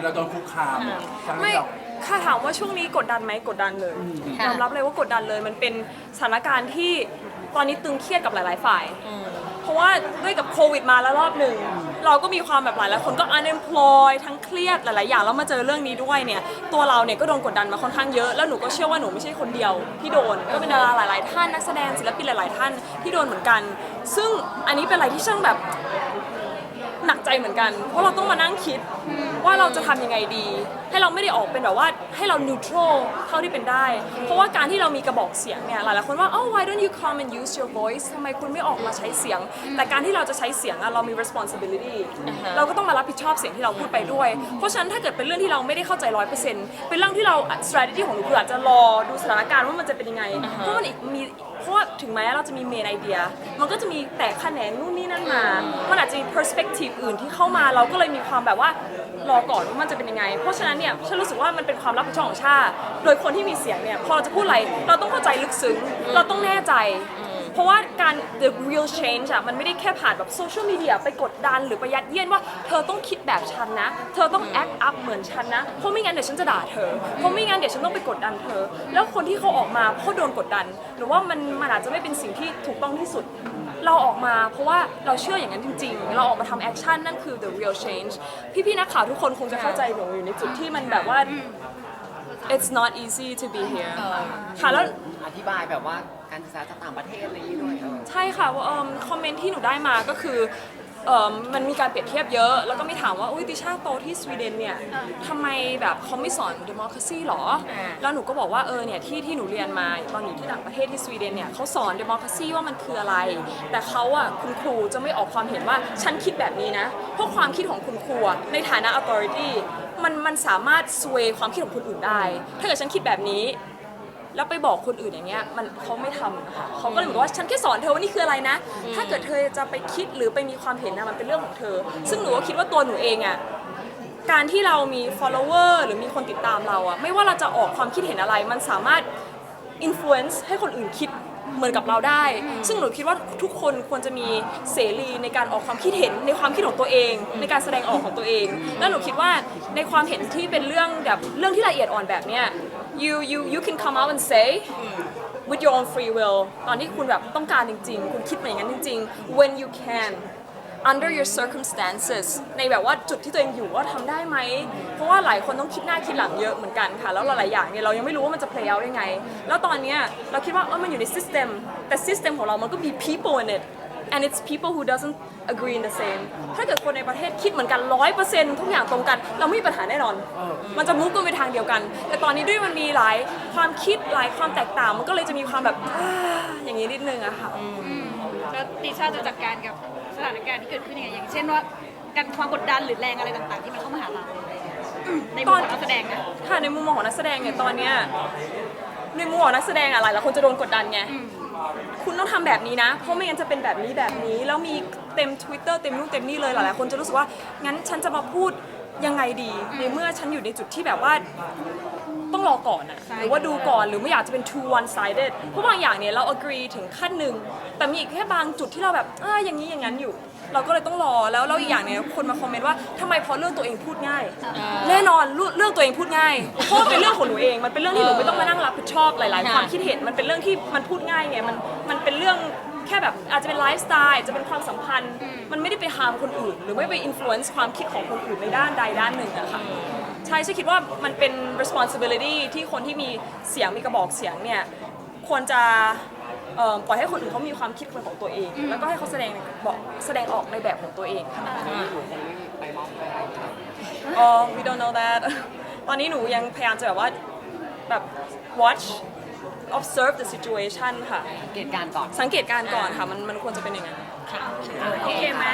ห็นเราโดนคุกคามทั้งไม่ที่เรา ค่ะถามว่าช่วงนี้กดดันไหมกดดันเลยค่ะ ยอมรับเลยว่ากดดันเลย มันเป็นสถานการณ์ที่ตอนนี้ตึงเครียดกับหลาย ๆ ฝ่ายเพราะว่าด้วยกับโควิดมาแล้วรอบหนึ่ง เราก็มีความแบบหลายหลายคนก็ unemployed ทั้งเครียดหลาย ๆ อย่างแล้วมาเจอเรื่องนี้ด้วยเนี่ยตัวเราเนี่ยก็โดนกดดันมาค่อนข้างเยอะแล้วหนูก็เชื่อว่าหนูไม่ใช่คนเดียวที่โดนก็เป็นดาราหลาย ๆ ท่านนักแสดงศิลปินหลาย ๆ ท่านที่โดนเหมือนกัน ซึ่งอันนี้เป็นอะไรที่ช่างแบบ หนักใจเหมือนกัน เพราะเราต้องมานั่งคิดว่าเราจะทำยังไงดี ให้เราไม่ได้ออกเป็นแบบว่าให้เรา neutral เท่าที่เป็นได้ เพราะว่าการที่เรามีกระบอกเสียงเนี่ยหลายๆคนว่า oh why don't you come and use your voice ทำไมคุณไม่ออกมาใช้เสียง แต่การที่เราจะใช้เสียงอะเรามี responsibility เราก็ต้องมารับผิดชอบเสียงที่เราพูดไปด้วย เพราะฉะนั้นถ้าเกิดเป็นเรื่องที่เราไม่ได้เข้าใจร้อยเปอร์เซ็นต์เป็นเรื่องที่เรา strategy ของหนูคืออาจจะรอดูสถานการณ์ว่ามันจะเป็นยังไงเพราะมันอีกมี เพราะว่าถึงแม้เราจะมีเมนไอเดีย มันก็จะมีแตกแขนงนู่นนี่นั่นมา มันอาจจะมี perspective อื่นที่เข้ามาเราก็เลยมีความแบบว่ารอก่อนว่ามันจะเป็นยังไง เพราะฉะนั้นเนี่ยฉันรู้สึกว่ามันเป็นความรับผิดชอบของชาติ โดยคนที่มีเสียงเนี่ยพอเราจะพูดอะไรเราต้องเข้าใจลึกซึ้ง เราต้องแน่ใจ เพราะว่าการ the real change อะมันไม่ได้แค่ผ่านแบบโซเชียลมีเดียไปกดดันหรือไปยัดเยียดว่าเธอต้องคิดแบบฉันนะ เธอต้อง act up เหมือนฉันนะ เพราะไม่งั้นเดี๋ยวฉันจะด่าเธอ เพราะไม่งั้นเดี๋ยวฉันต้องไปกดดันเธอ แล้วคนที่เขาออกมาเพราะโดนกดดัน หรือว่ามันมันอาจจะไม่เป็นสิ่งที่ถูกต้องที่สุด เราออกมาเพราะว่าเราเชื่ออย่างนั้นจริง ๆ เราออกมาทำแอคชั่นนั่นคือ the real change พี่ๆนักข่าวทุกคนคงจะเข้าใจหนูอยู่ในจุดที่มันแบบว่า it's not easy to be here ค่ะแล้ว อธิบายแบบว่า การศึกษาจากต่างประเทศอะไรอย่างนี้ด้วยเออใช่ค่ะว่าเอิ่มคอมเมนต์ที่หนูได้มาก็คือเอิ่มมันมีการเปรียบเทียบเยอะ แล้วก็มีถามว่า อุ้ยติชาโตที่สวีเดนเนี่ยทำไมแบบเขาไม่สอน democracy หรอ แล้วหนูก็บอกว่าเออเนี่ยที่ที่หนูเรียนมาตอนอยู่ที่ต่างประเทศที่สวีเดนเนี่ยเขาสอน democracy ว่ามันคืออะไร แต่เขาอะคุณครูจะไม่ออกความเห็นว่าฉันคิดแบบนี้นะ เพราะความคิดของคุณครูอะในฐานะ authority มันมันสามารถ sway ความคิดของคนอื่นได้ ถ้าเกิดฉันคิดแบบนี้ แล้วไปบอกคนอื่นอย่างเงี้ยมันเขาไม่ทำนะคะเขาก็เลยบอกว่าฉันแค่สอนเธอว่านี่คืออะไรนะ ถ้าเกิดเธอจะไปคิดหรือไปมีความเห็นนะมันเป็นเรื่องของเธอ ซึ่งหนูก็คิดว่าตัวหนูเองอะการที่เรามี follower หรือมีคนติดตามเราอะไม่ว่าเราจะออกความคิดเห็นอะไร มันสามารถ influence ให้คนอื่นคิดเหมือนกับเราได้ ซึ่งหนูคิดว่าทุกคนควรจะมีเสรีในการออกความคิดเห็นในความคิดของตัวเอง ในการแสดงออกของตัวเอง แล้วหนูคิดว่าในความเห็นที่เป็นเรื่องแบบเรื่องที่ละเอียดอ่อนแบบเนี้ย you you you can come out and say with your own free will ตอนที่คุณแบบต้องการจริง ๆ คุณคิดมาอย่างนั้นจริง ๆ when you can under your circumstances ในแบบว่าจุดที่ตัวเองอยู่ว่าทำได้ไหม เพราะว่าหลายคนต้องคิดหน้าคิดหลังเยอะเหมือนกันค่ะ แล้วหลายๆอย่างเนี่ยเรายังไม่รู้ว่ามันจะ play out ยังไง แล้วตอนเนี้ยเราคิดว่าเออมันอยู่ใน system แต่ system ของเรามันก็มี people in it and it's people who doesn't agree in the same ถ้าเกิดคนในประเทศคิดเหมือนกันร้อยเปอร์เซ็นต์ทุกอย่างตรงกัน เราไม่มีปัญหาแน่นอน มันจะมุกกันไปทางเดียวกัน แต่ตอนนี้ด้วยมันมีหลายความคิดหลายความแตกต่าง มันก็เลยจะมีความแบบอ่าอย่างนี้นิดนึงอะค่ะ แล้วติชาจะจัดการกับสถานการณ์ที่เกิดขึ้นยังไงอย่างเช่นว่าการความกดดันหรือแรงอะไรต่างๆ ที่มันเข้ามาหาเราในมุมของนักแสดงนะ ค่ะในมุมมองของนักแสดงเนี่ยตอนเนี้ย ในมุมมองของนักแสดงอะหลายหลายคนจะโดนกดดันไง คุณต้องทำแบบนี้นะ เพราะไม่งั้นจะเป็นแบบนี้แบบนี้ แล้วมีเต็ม Twitter เต็มนู่นเต็มนี่เลยหลายๆคนจะรู้สึกว่า งั้นฉันจะมาพูดยังไงดี ในเมื่อฉันอยู่ในจุดที่แบบว่า ต้องรอก่อนอะหรือว่าดูก่อนหรือไม่อยากจะเป็น too one sided เพราะบางอย่างเนี่ยเรา agree ถึงขั้นหนึ่งแต่มีอีกแค่บางจุดที่เราแบบอ่าอย่างนี้อย่างนั้นอยู่ เราก็เลยต้องรอแล้วแล้วอีกอย่างเนี่ยคนมาคอมเมนต์ว่าทำไมพอเรื่องตัวเองพูดง่าย แน่นอนเรื่องเรื่องตัวเองพูดง่ายเพราะว่าเป็นเรื่องของหนูเองมันเป็นเรื่องที่หนูไม่ต้องมานั่งรับผิดชอบหลาย ๆ ความคิดเห็นมันเป็นเรื่องที่มันพูดง่ายไงมันมันเป็นเรื่องแค่แบบอาจจะเป็นไลฟ์สไตล์จะเป็นความสัมพันธ์ มันไม่ได้ไปฮาร์มคนอื่น หรือไม่ไปอิ f ฟ u e n c e ความคิดของคนอื่นในด้านใดด้านหนึ่งอะค่ะ ใช่ฉันคิดว่ามันเป็น responsibility ที่คนที่มีเสียงมีกระบอกเสียงเนี่ยควรจะเอ่อปล่อยให้คนอื่นเขามีความคิดเป็นของตัวเอง แล้วก็ให้เขาแสดงบอกแสดงออกในแบบของตัวเองค่ะไปมอบไปอะไรอย่างเงี้ยอ๋อ we don't know that ตอนนี้หนูยังพยายามจะแบบว่าแบบ watch observe the situation ค่ะเหตุการณ์ก่อน สังเกตการณ์ก่อนค่ะ มันมันควรจะเป็นอย่างนั้น โอเคไหม